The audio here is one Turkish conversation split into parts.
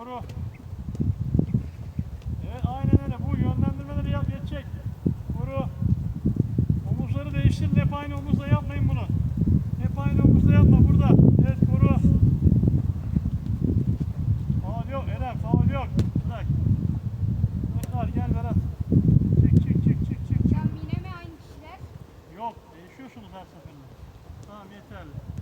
Koru. Evet aynen öyle. Bu yönlendirmeleri yap geçecek. Koru. Omuzları değiştirin. Hep aynı omuzla yapmayın bunu. Hep aynı omuzla yapma burada. Evet koru. Faul yok Eren. Faul yok. Bırak. Bıraklar gel Berat. Çık çık çık çık çık. Can yine mi aynı kişiler? Yok. Değişiyorsunuz her seferinde. Tamam yeterli.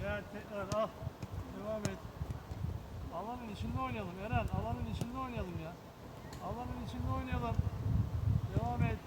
Gel tekrar al. Devam et. Alanın içinde oynayalım Eren. Alanın içinde oynayalım ya. Alanın içinde oynayalım. Devam et.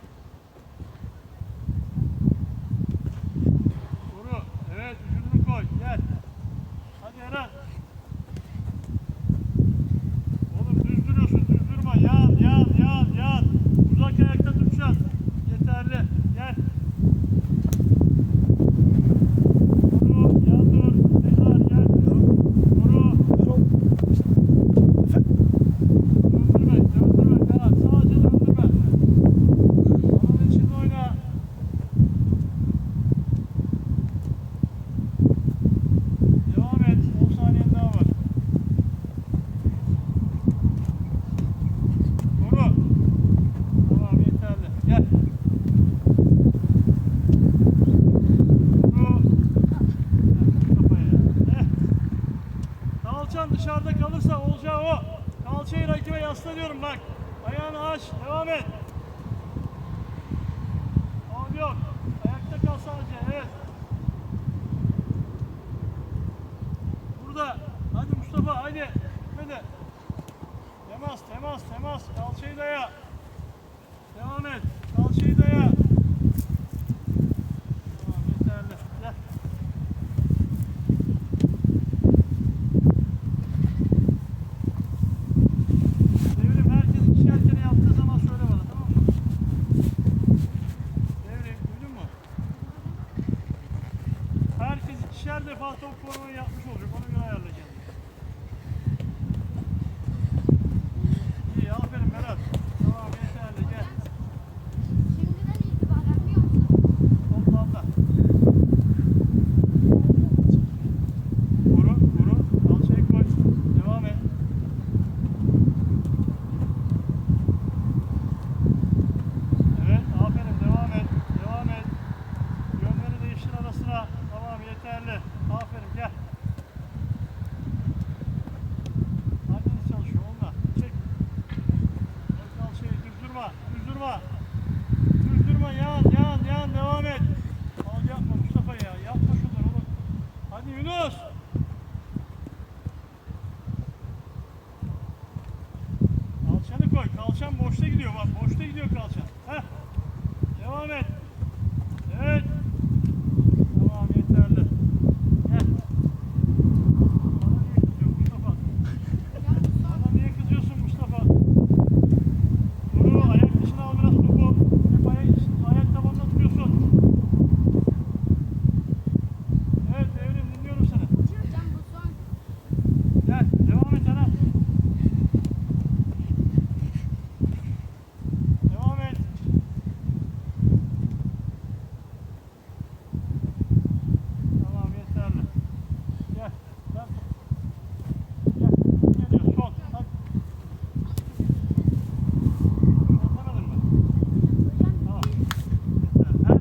açla bak. Ayağını aç. Devam et. Tamam yok. Ayakta kal sadece. Evet. Burada. Hadi Mustafa hadi. Gitme de. Temas temas temas. Kalçayı daya. Devam et. ikişer defa top formayı yapmış olacak. Onu göre ayarlayacağım. Devam.